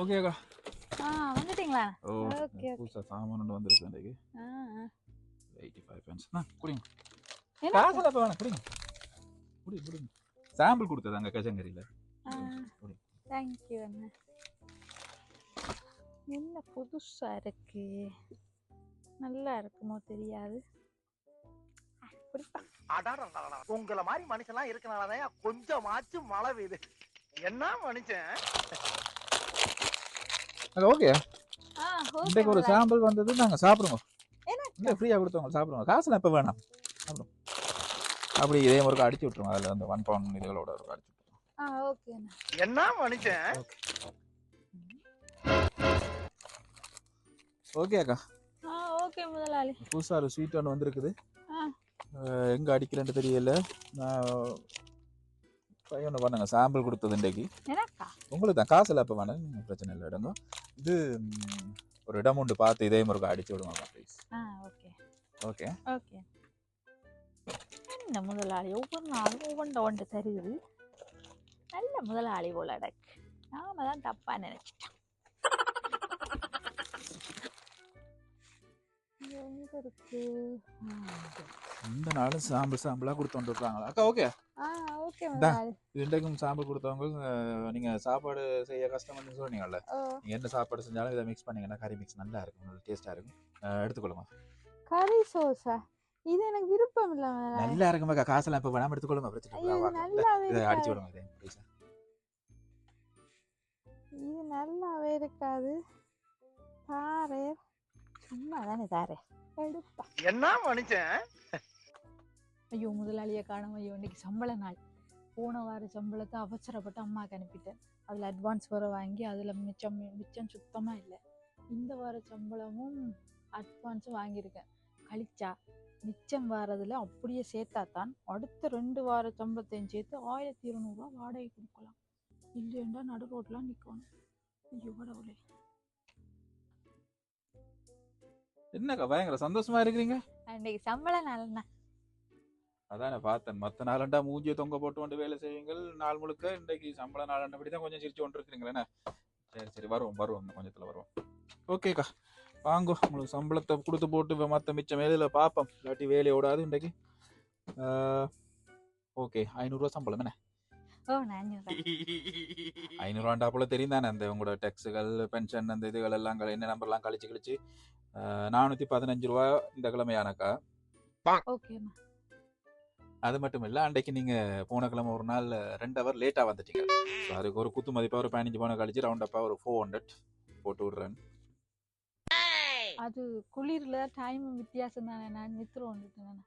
ஓகேக்கா ஆ வந்துட்டீங்களா? ஓகே புதுசாக சாமான் ஒன்று வந்திருக்கு இன்றைக்கு. எயிட்டி ஃபைவ் பென்ஸ் ஆ குடிங்க? காசில் இப்போ வேணாம் குடிங்க. குடி குடிங்க. சாம்பிள் கொடுத்தது அங்கே கஜங்கரியில். தேங்க்யூ அண்ணா. என்ன புதுசா இருக்கு? நல்லா இருக்குமோ தெரியாது. உங்கள மாதிரி மனுஷன்லாம் இருக்கனாலதான் கொஞ்சமாச்சும் மழை பெய்யுது என்ன மனுஷன்? அது ஓகே இன்றைக்கு ஒரு. சாம்பிள் வந்தது நாங்கள் சாப்பிடுங்க என்ன? இல்லை ஃப்ரீயாக கொடுத்தவங்க சாப்பிடுங்க காசுலாம் இப்போ வேணாம். சாப்பிடுங்க அப்படி இதே முறைக்கு அடிச்சு விட்ருவோம் அதில் அந்த ஒன் பவுண்ட் இதுகளோட ஒரு அடிச்சு அண்ணா. என்ன மனுஷன்? ஓகே அக்கா. ஓகே முதலாளி. புதுசாக ஒரு ஸ்வீட் ஒன்று வந்திருக்குது. எங்கே அடிக்கிறேன்னு தெரியல. நான் பையனை பண்ணுங்க சாம்பிள் கொடுத்தது இன்றைக்கு. உங்களுக்கு தான் காசு இல்லை இப்போ வேணாம் பிரச்சனை இல்லை இடங்க இது ஒரு இடம் உண்டு பார்த்து இதே முறைக்கு அடிச்சு விடுங்க ப்ளீஸ் ஆ ஓகே. ஓகே. ஓகே. என்ன முதலாளி ஒவ்வொரு நாளும் ஒவ்வொன்று ஒன்று தருது நல்ல முதலாளி போல அடக்கு நாம தான் தப்பா நினைச்சிட்டோம். இந்த நாளும் சாம்பிள் சாம்பிளாக கொடுத்து வந்துருக்காங்களா? அக்கா ஓகே ஆ ஓகே இந்தா. முதலாளி இன்றைக்கும் சாம்பிள் கொடுத்தவங்க நீங்க சாப்பாடு செய்ய கஷ்டம்னு சொன்னீங்கல்ல நீங்க என்ன சாப்பாடு செஞ்சாலும் இதை மிக்ஸ் பண்ணீங்கன்னா கறி மிக்ஸ் நல்லா இருக்கும் நல்ல டேஸ்டா இருக்கும். அஹ், எடுத்துக்கொள்ளுங்க கறி சோஸா இது எனக்கு விருப்பம் இல்லை நல்லா இருக்குமா காசெல்லாம் இப்போ வேணாம் எடுத்துக்கொள்ளுங்க பிரச்சனை இது வாங்க. நல்லாவே இதை அடிச்சு விடுங்க இதே நல்லாவே இருக்காது. தாரே. சும்மா தானே தாரே. எடுப்பா. என்ன மனுஷன்? ஐயோ முதலாளியை காணும். ஐயோ இன்னைக்கு சம்பள நாள். போன வார சம்பளத்தை அவசரப்பட்டு அம்மாவுக்கு அனுப்பிட்டேன். அதில் அட்வான்ஸ் வர வாங்கி அதில் மிச்சம் மிச்சம் சுத்தமாக இல்லை. இந்த வார சம்பளமும் அட்வான்ஸும் வாங்கியிருக்கேன். கழிச்சா மிச்சம் வாரதில் அப்படியே சேர்த்தா தான் அடுத்த ரெண்டு வார சம்பளத்தையும் சேர்த்து ஆயிரத்தி இருநூறுவா வாடகை கொடுக்கலாம். இல்லைண்டா நடு ரோட்லாம் நிற்கணும் கடவுளே. என்னக்கா பயங்கர சந்தோஷமா இருக்கிறீங்க? இன்னைக்கு சம்பள நாள்ண்ணா அதான் பார்த்தேன். மற்ற நாளண்டா மூஞ்சியை தொங்க போட்டு கொண்டு வேலை செய்யுங்கள். நாள் முழுக்க இன்றைக்கு சம்பள நாளண்டபடி தான் கொஞ்சம் சிரிச்சு கொண்டு இருக்கிறீங்களே சரி சரி வருவோம் வருவோம் கொஞ்சத்துல வருவோம். ஓகேக்கா வாங்கோ. உங்களுக்கு சம்பளத்தை கொடுத்து போட்டு மற்ற மிச்சம் வேலையில பார்ப்போம் இல்லாட்டி வேலையை ஓடாது இன்றைக்கு. ஓகே ஐநூறுரூவா சம்பளம் நான் ஐநூறுவாண்டா போல தெரியும் தானே அந்த உங்களோட டெக்ஸுகள் பென்ஷன் அந்த இதுகள் எல்லாம் என்ன நம்பர்லாம் கழிச்சு கழிச்சு. நானூற்றி பதினஞ்சு ரூபா இந்த கிழமையானக்கா. ஓகேண்ணா அது மட்டும் இல்லை அன்றைக்கு நீங்கள் போன கிழமை ஒரு நாள் ரெண்டு ஹவர் லேட்டாக வந்துட்டீங்க. ஸோ அதுக்கு ஒரு குத்து மதிப்பாக ஒரு பதினஞ்சு பவுன் கழிச்சு ரவுண்ட் அப்பா ஒரு ஃபோர் ஹண்ட்ரட் போட்டு விட்றேன். அது குளிர்ல டைம் வித்தியாசம் தானே நான் நித்திரம் வந்துட்டேன்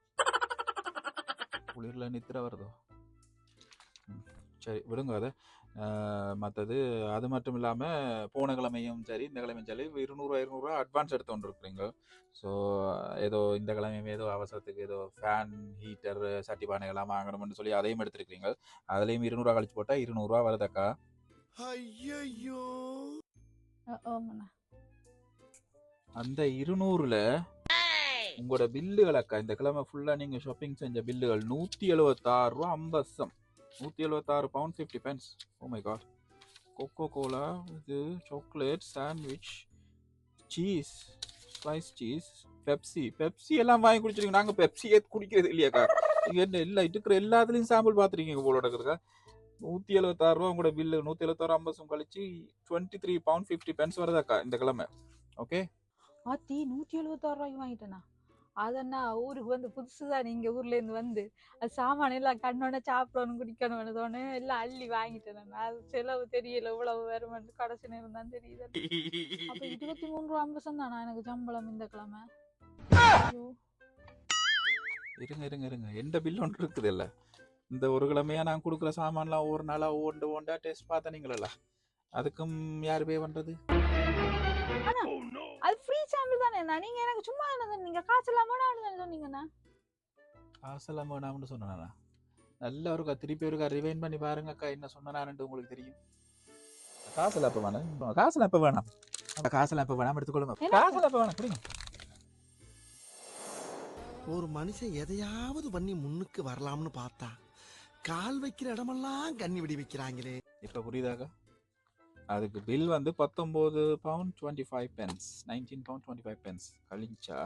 குளிரில் நித்திர வருதோ? சரி விடுங்க அதை. மற்றது அது மட்டும் இல்லாமல் போன கிழமையும் சரி இந்த கிழமையும் சரி இருநூறுவா இருநூறுவா அட்வான்ஸ் எடுத்து கொண்டு இருக்கிறீங்க ஸோ ஏதோ இந்த கிழமையும் ஏதோ அவசரத்துக்கு ஏதோ ஃபேன் ஹீட்டர் சட்டி பானைகள்லாம் வாங்கணும்னு சொல்லி அதையும் எடுத்துருக்கீங்க அதுலேயும் இருநூறுவா கழிச்சு போட்டால் இருநூறுவா வருதாக்கா ஐயோ அந்த இருநூறுல உங்களோட பில்லுகள் அக்கா இந்த கிழமை ஃபுல்லா நீங்க ஷாப்பிங் செஞ்ச பில்லுகள் நூத்தி எழுபத்தாறு ரூபா ஐம்பது நூற்றி எழுபத்தாறு pound fifty pence oh my God Coca Cola இது chocolate sandwich cheese spice cheese Pepsi Pepsi எல்லாம் வாங்கி குடிச்சிருக்கீங்க. நாங்கள் பெப்சியே குடிக்கிறது இல்லையாக்கா நீங்கள் என்ன இல்லை இருக்கிற எல்லாத்துலேயும் சாம்பிள் பார்த்துருக்கீங்க போல இருக்கிறதா நூற்றி எழுபத்தாறு ரூபா உங்களோட பில்லு நூற்றி எழுபத்தாறு ஐம்பது கழிச்சு twenty three pound fifty pence வருதாக்கா இந்த கிழமை. ஓகே ஆத்தி நூற்றி எழுபத்தாறு ரூபாய்க்கு வாங்கிட்டேண்ணா அதண்ணா ஊருக்கு வந்து புதுசுதான் நீங்க ஊர்ல இருந்து வந்து அது சாமான எல்லாம் கண்ணோட சாப்பிடணும் குடிக்கணும் தோணு எல்லாம் அள்ளி வாங்கிட்டேன் அது செலவு தெரியல இவ்வளவு வருமென்று கடைசி நேரம் தான் தெரியுது. அப்ப இருபத்தி மூணு ரூபா ஐம்பது தானா எனக்கு சம்பளம் இந்த கிழமை. இருங்க இருங்க இருங்க. எந்த பில் ஒன்று இருக்குது இல்ல? இந்த ஒரு கிழமையா நான் கொடுக்குற சாமான்லாம் ஒவ்வொரு நாளா ஓண்டு ஓண்டா டேஸ்ட் பார்த்தனீங்களா அதுக்கும் யார் பே பண்றது? அது ஃப்ரீ சாம்பிள் தானே நீங்க எனக்கு சும்மா என்ன நீங்க காசு இல்லாம வேணாம்னு சொன்னீங்கண்ணா. காசெல்லாம் வேணாம்னு சொன்னா நல்ல ஒருக்கா திருப்பி ஒருக்கா ரிவைன் பண்ணி பாருங்க அக்கா என்ன சொன்னான்ட்டு உங்களுக்கு தெரியும். காசுல அப்ப வேணாம்? காசுல அப்ப வேணாம்? அந்த காசுல அப்ப வேணாம் எடுத்துக்கொள்ளுங்க? காசுல அப்ப வேணாம்? கொடுங்க. ஒரு மனுஷன் எதையாவது பண்ணி முன்னுக்கு வரலாம்னு பார்த்தா கால் வைக்கிற இடமெல்லாம் கண்ணி விடி வைக்கிறாங்களே. இப்ப புரியுதாக்கா? அதுக்கு பில் வந்து பத்தொம்போது pound twenty five pence nineteen pound twenty five pence கழிச்சா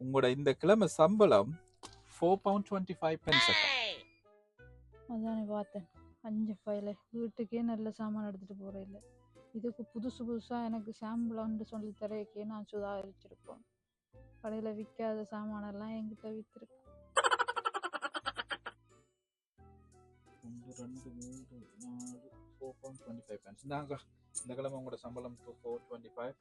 உங்களோட இந்த கிழமை சம்பளம் four pound twenty five pence அதானே பார்த்தேன். அஞ்சு ஃபைல வீட்டுக்கே நல்ல சாமான் எடுத்துட்டு போறேன் இல்லை இதுக்கு புதுசு புதுசா எனக்கு சாம்பிளான்னு சொல்லி தரையக்கே நான் சுதாரிச்சிருப்போம் கடையில விற்காத சாமானெல்லாம் என்கிட்ட வித்துருக்கு. ஒன்று ரெண்டு டுவெண்ட்டி ஃபைவ் பென்ஸ் இந்தாங்க இந்த கிழமை உங்களோட சம்பளம் ஃபோர் டுவெண்ட்டி ஃபைவ்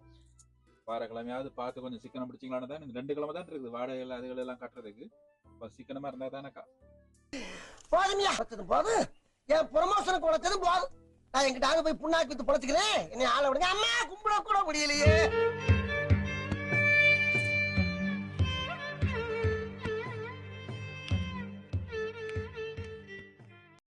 வார கிழமையாவது பார்த்து கொஞ்சம் சிக்கனம் பிடிச்சிங்களான்னு தான் இந்த ரெண்டு கிழமை தான் இருக்குது. வாடகைகள் அதுகள் எல்லாம் கட்டுறதுக்கு. இப்போ சிக்கனமாக இருந்தால் தானேக்கா போதுமியா. வச்சது போதும் என் ப்ரொமோஷனுக்கு உழைச்சது போதும். நான் எங்கிட்ட போய் புண்ணாக்கி வித்து பொழைச்சிக்கிறேன். என்னை ஆளை விடுங்க. அம்மா கும்பிட கூட முடியலையே.